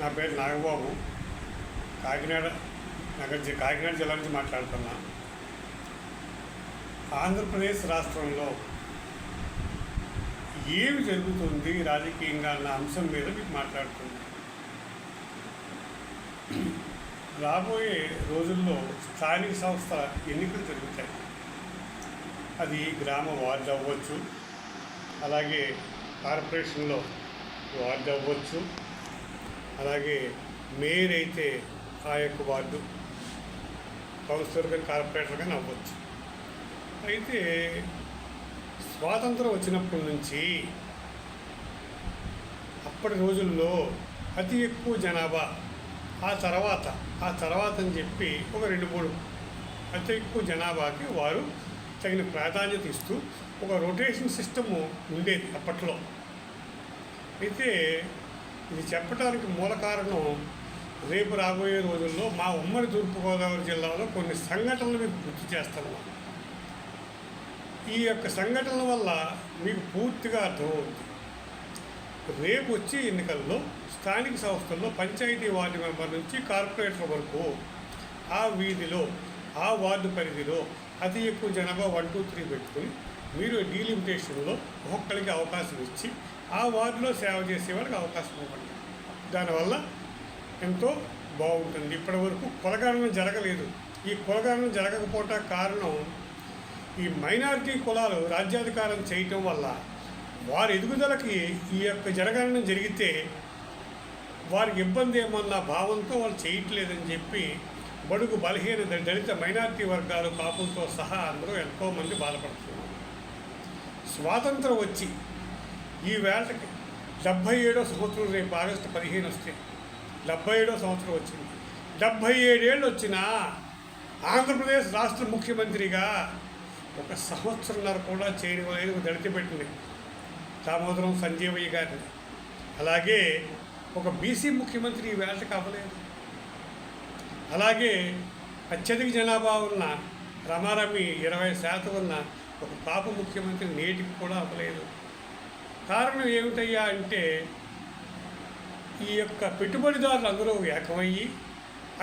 నా పేరు నాగబాబు. కాకినాడ నగర జి- కాకినాడ జిల్లా నుంచి మాట్లాడుతున్నా. ఆంధ్రప్రదేశ్ రాష్ట్రంలో ఏమి జరుగుతుంది రాజకీయంగా అన్న అంశం మీద మీకు మాట్లాడుతున్నా. రాబోయే రోజుల్లో స్థానిక సంస్థ ఎన్నికలు జరుగుతాయి. అది గ్రామ వార్డు అవ్వచ్చు. అలాగే కార్పొరేషన్లో వార్డు అవ్వచ్చు. అలాగే మేయర్ అయితే ఆ యొక్క వార్డు కౌన్సిలర్ కానీ కార్పొరేటర్ కానీ అవ్వచ్చు అయితే స్వాతంత్రం వచ్చినప్పటి నుంచి అప్పటి రోజుల్లో అతి ఎక్కువ జనాభా ఆ తర్వాత ఆ తర్వాత అని చెప్పి ఒక రెండు మూడు అతి ఎక్కువ జనాభాకి వారు తగిన ప్రాధాన్యత ఇస్తూ ఒక రొటేషన్ సిస్టము ఉండేది అప్పట్లో. అయితే ఇది చెప్పడానికి మూల కారణం రేపు రాబోయే రోజుల్లో మా ఉమ్మడి తూర్పుగోదావరి జిల్లాలో కొన్ని సంఘటనలు మీకు గుర్తు చేస్తాను ఈ యొక్క సంఘటనల వల్ల మీకు పూర్తిగా అర్థమవుతుంది. రేపు వచ్చే ఎన్నికల్లో స్థానిక సంస్థల్లో పంచాయతీ వార్డు మెంబర్ నుంచి కార్పొరేటర్ వరకు ఆ వీధిలో ఆ వార్డు పరిధిలో అతి ఎక్కువ జనాభా వన్ టూ త్రీ పెట్టుకుని మీరు డీలిమిటేషన్లో ఒక్కొక్కరికి అవకాశం ఇచ్చి ఆ వార్డులో సేవ చేసే వాళ్ళకి అవకాశం ఇవ్వండి దానివల్ల ఎంతో బాగుంటుంది. ఇప్పటి వరకు కులగణన జరగలేదు. ఈ కులగణన జరగకపోవటం కారణం ఈ మైనారిటీ కులాలు రాజ్యాధికారం చేయటం వల్ల వారి ఎదుగుదలకి ఈ యొక్క జరగడం జరిగితే వారికి ఇబ్బంది ఏమన్న భావంతో వాళ్ళు చేయట్లేదని చెప్పి బడుగు బలహీన దళిత మైనారిటీ వర్గాలు పాపంతో సహా అందరూ ఎంతోమంది బాధపడుతున్నారు. స్వాతంత్రం వచ్చి ఈ వేళకి డెబ్భై ఏడో సంవత్సరం రేపు ఆగస్టు పదిహేను వస్తే డెబ్భై ఏడో సంవత్సరం వచ్చింది. డెబ్భై ఏడేళ్ళు వచ్చినా ఆంధ్రప్రదేశ్ రాష్ట్ర ముఖ్యమంత్రిగా ఒక సంవత్సరంన్నర కూడా చేయడం అనేది పెట్టింది. దామోదరం సంజీవయ్య గారిని. అలాగే ఒక బీసీ ముఖ్యమంత్రి ఈ వేళకి అవ్వలేదు. అలాగే అత్యధిక జనాభా ఉన్న రమారమి ఇరవై శాతం ఉన్న ఒక పాప ముఖ్యమంత్రి నేటికి కూడా అవ్వలేదు. కారణం ఏమిటయ్యా అంటే ఈ యొక్క పెట్టుబడిదారులు అందరూ ఏకమయ్యి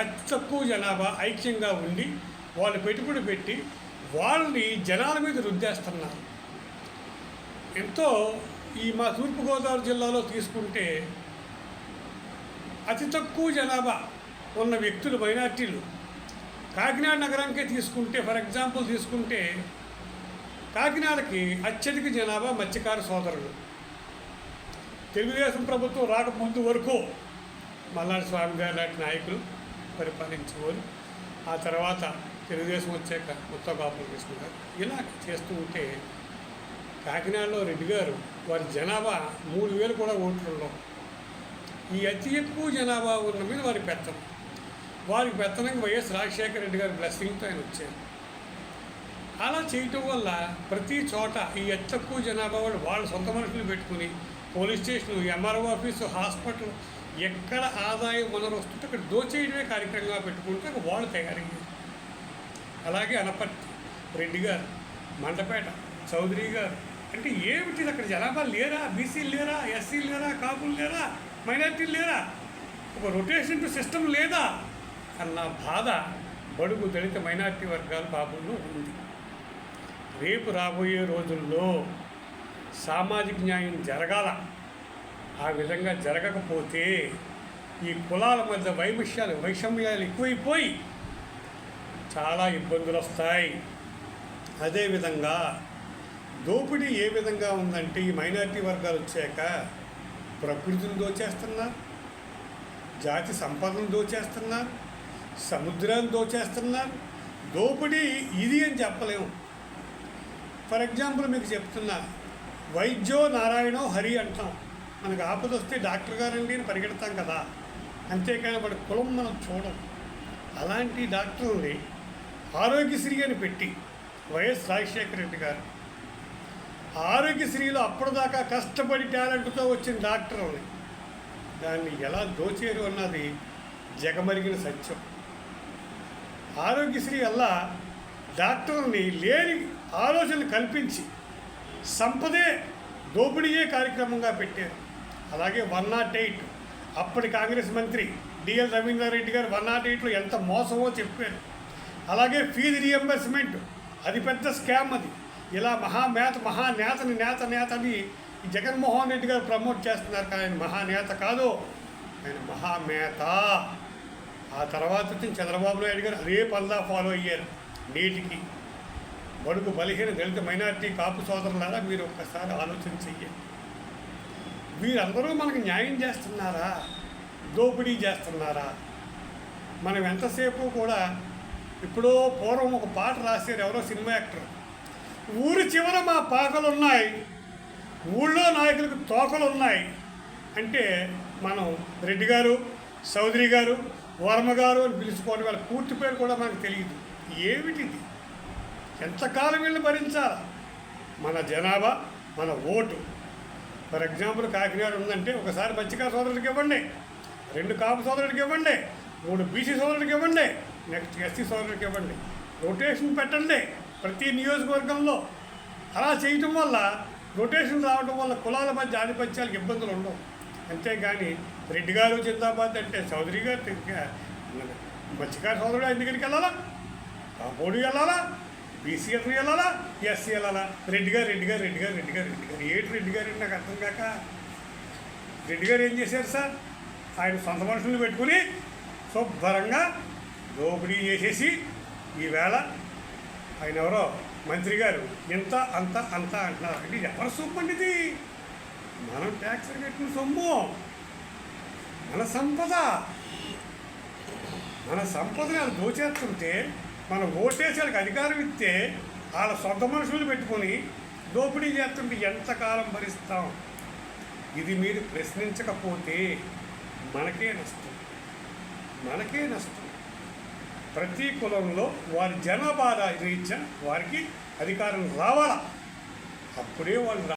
అతి తక్కువ జనాభా ఐక్యంగా ఉండి వాళ్ళు పెట్టుబడి పెట్టి వాళ్ళని జనాల మీద రుద్దేస్తున్నారు. ఎంతో ఈ మా తూర్పుగోదావరి జిల్లాలో తీసుకుంటే అతి తక్కువ జనాభా ఉన్న వ్యక్తులు మైనార్టీలు. కాకినాడ నగరానికే తీసుకుంటే ఫర్ ఎగ్జాంపుల్ తీసుకుంటే కాకినాడకి అత్యధిక జనాభా మత్స్యకార సోదరులు. తెలుగుదేశం ప్రభుత్వం రాకముందు వరకు మల్లాడి స్వామి గారు లాంటి నాయకులు పరిపాలించేవారు. ఆ తర్వాత తెలుగుదేశం వచ్చాక కొత్త కాపులు తీసుకున్నారు. ఇలా చేస్తూ ఉంటే కాకినాడలో రెడ్డి గారు వారి జనాభా మూడు వేలు కూడా ఓట్లలో ఈ అతి ఎక్కువ జనాభా ఉన్న మీద వారి పెత్తనం. వారికి పెత్తనంగా వైఎస్ రాజశేఖర రెడ్డి గారి బ్లెస్సింగ్తో ఆయన వచ్చారు. అలా చేయటం వల్ల ప్రతి చోట ఈ అతి తక్కువ జనాభా వాళ్ళు వాళ్ళ సొంత మనుషులు పెట్టుకుని police station MRO office hospital ఎక్కడ ఆదాయం వనరు వస్తుంటే అక్కడ దోచేయడమే కార్యక్రమంగా పెట్టుకుంటే ఒక వాళ్ళు తయారయ్యారు. అలాగే అనపర్తి రెడ్డి గారు మండపేట చౌదరి గారు. అంటే ఏమిటి అక్కడ జనాభా లేరా? బీసీలు లేరా? ఎస్సీలు లేరా? కాపులు లేరా? మైనార్టీలు లేరా? ఒక రొటేషన్ టు సిస్టమ్ లేదా? అన్న బాధ బడుగు దళిత మైనార్టీ వర్గాల బాబుల్లో ఉంది. రేపు రాబోయే రోజుల్లో సామాజిక న్యాయం జరగాల. ఆ విధంగా జరగకపోతే ఈ కులాల మధ్య వైమిష్యాలు వైషమ్యాలు ఎక్కువైపోయి చాలా ఇబ్బందులు వస్తాయి అదేవిధంగా దోపిడీ ఏ విధంగా ఉందంటే ఈ మైనారిటీ వర్గాలు వచ్చాక ప్రకృతిని దోచేస్తున్నారు జాతి సంపదను దోచేస్తున్నారు సముద్రాన్ని దోచేస్తున్నారు దోపిడీ ఇది అని చెప్పలేము. ఫర్ ఎగ్జాంపుల్ మీకు చెప్తున్నా వైద్యో నారాయణో హరి అంటాం. మనకు ఆపదొస్తే డాక్టర్ గారండి అని పరిగెడతాం కదా. అంతేకాని వాడి కులం మనం చూడం. అలాంటి డాక్టర్ని ఆరోగ్యశ్రీ అని పెట్టి వైఎస్ రాజశేఖర రెడ్డి గారు ఆరోగ్యశ్రీలో అప్పటిదాకా కష్టపడి టాలెంట్తో వచ్చిన డాక్టర్ని దాన్ని ఎలా దోచేరు అన్నది జగమరిగిన సత్యం. ఆరోగ్యశ్రీ వల్ల డాక్టర్ని లేని ఆలోచనలు కల్పించి సంపదే దోపిడీయే కార్యక్రమంగా పెట్టారు. అలాగే వన్ నాట్ ఎయిట్. అప్పటి కాంగ్రెస్ మంత్రి డిఎల్ రవీంద్రారెడ్డి గారు వన్ నాట్ ఎయిట్లో ఎంత మోసమో చెప్పారు. అలాగే ఫీజు రియంబర్స్మెంట్. అది పెద్ద స్కామ్ అది. ఇలా మహామేత మహానేతని నేత నేతని అని జగన్మోహన్ రెడ్డి గారు ప్రమోట్ చేస్తున్నారు. కానీ ఆయన మహానేత కాదు. ఆయన మహామేత ఆ తర్వాత వచ్చిన చంద్రబాబు నాయుడు గారు అదే పల్లా ఫాలో అయ్యారు. నేటికి బడుగు బలహీన దళిత మైనారిటీ కాపు సోదరులారా మీరు ఒక్కసారి ఆలోచన చెయ్యండి. వీరందరూ మనకు న్యాయం చేస్తున్నారా? దోపిడీ చేస్తున్నారా? మనం ఎంతసేపు కూడా ఇప్పుడో పూర్వం ఒక పాట రాశారు ఎవరో సినిమా యాక్టర్. ఊరి చివర మా పాకలు ఉన్నాయి ఊళ్ళో నాయకులకు తోకలు ఉన్నాయి అంటే మనం రెడ్డి గారు చౌదరి గారు వర్మ గారు అని పిలుచుకోవడం వాళ్ళ పూర్తి పేరు కూడా మనకు తెలియదు. ఏమిటిది? ఎంతకాలం వీళ్ళు భరించాలా? మన జనాభా మన ఓటు. ఫర్ ఎగ్జాంపుల్ కాకినాడ ఉందంటే ఒకసారి మత్స్యకార సోదరుడికి ఇవ్వండి రెండు కాపు సోదరుడికి ఇవ్వండి మూడు బీసీ సోదరుడికి ఇవ్వండి నెక్స్ట్ ఎస్సీ సోదరుడికి ఇవ్వండి. రొటేషన్ పెట్టండి ప్రతి నియోజకవర్గంలో. అలా చేయటం వల్ల రొటేషన్ రావడం వల్ల కులాల మధ్య ఆధిపత్యాలకు ఇబ్బందులు ఉండవు. అంతేగాని రెడ్డి గారు జిందాబాద్ అంటే చౌదరి గారు మత్స్యకార సోదరుడు ఆయన దగ్గరికి వెళ్ళాలా? కాపోడు వెళ్ళాలా? బీసీ వెళ్ళాలా? ఎస్సీ వెళ్ళాలా? రెడ్డి గారు రెడ్డి గారు రెడ్డి గారు రెడ్డి గారు రెడ్డి గారు. ఏటి రెడ్డి గారు నాకు అర్థం కాక రెడ్డి గారు ఏం చేశారు సార్? ఆయన సొంత మనుషులను పెట్టుకుని శుభ్రంగా దోపిడీ చేసేసి ఈవేళ ఆయన ఎవరో? మంత్రి గారు. ఇంత అంత అంత అంటున్నారు. అంటే ఎవరి సొమ్ము అండి ఇది మనం ట్యాక్స్ కట్టిన సొమ్ము. మన సంపద. మన సంపదని అది దోచేస్తుంటే మనం ఓటేసి వాళ్ళకి అధికారం ఇస్తే వాళ్ళ సొంత మనుషులు పెట్టుకొని దోపిడీ చేస్తుంటే ఎంతకాలం భరిస్తాం? ఇది మీరు ప్రశ్నించకపోతే మనకే నష్టం. మనకే నష్టం. ప్రతి కులంలో వారి జనాభా రీత్యా వారికి అధికారం రావాలా? అప్పుడే వాళ్ళు